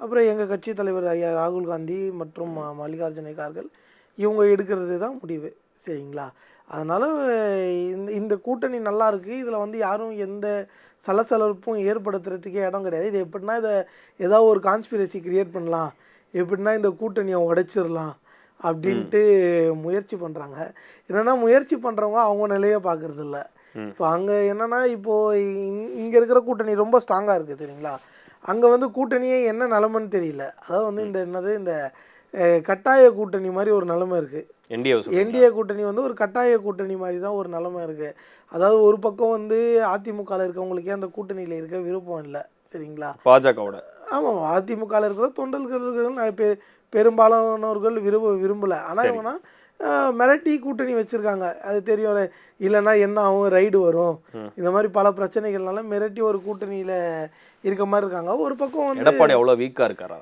அப்புறம் எங்கள் கட்சி தலைவர் ஐயா ராகுல் காந்தி மற்றும் மல்லிகார்ஜுன கார்கள் இவங்க எடுக்கிறது தான் முடிவு. சரிங்களா? அதனால் இந்த இந்த கூட்டணி நல்லா இருக்கு. இதில் வந்து யாரும் எந்த சலசலப்பும் ஏற்படுத்துறதுக்கே இடம் கிடையாது. இது எப்படின்னா இதை ஏதாவது ஒரு கான்ஸ்பிரசி கிரியேட் பண்ணலாம். எப்படின்னா இந்த கூட்டணியை உடைச்சிடலாம் அப்படின்ட்டு முயற்சி பண்ணுறாங்க என்னென்னா முயற்சி பண்ணுறவங்க அவங்க நிலையை பார்க்கறது இல்ல ம். இப்போ அங்கே என்னென்னா இப்போது இங்கே இருக்கிற கூட்டணி ரொம்ப ஸ்ட்ராங்காக இருக்குது சரிங்களா? அங்கே வந்து கூட்டணியே என்ன நிலமைன்னு தெரியல. அதாவது வந்து இந்த என்னது இந்த கட்டாய கூட்டணி மாதிரி ஒரு நிலமை இருக்குது என்டிஏ என்டிஏ கூட்டணி வந்து ஒரு கட்டாய கூட்டணி மாதிரி தான் ஒரு நிலமை இருக்குது அதாவது ஒரு பக்கம் வந்து அதிமுகவில் இருக்கவங்களுக்கே அந்த கூட்டணியில் இருக்க விருப்பம் இல்லை. சரிங்களா? பாஜகவோட. ஆமாம் அதிமுகவில் இருக்கிற தொண்டர்கள் பேர் பெரும்பாலானவர்கள் விரும்ப விரும்பலை. ஆனால் அஹ், மிரட்டி கூட்டணி வச்சுருக்காங்க. அது தெரியும். இல்லைன்னா என்ன ஆகும்? ரைடு வரும். இந்த மாதிரி பல பிரச்சனைகள்னால மிரட்டி ஒரு கூட்டணியில் இருக்க மாதிரி இருக்காங்க. ஒரு பக்கம் வந்து எடப்பாடி அவ்வளோ வீக்கா இருக்காரா?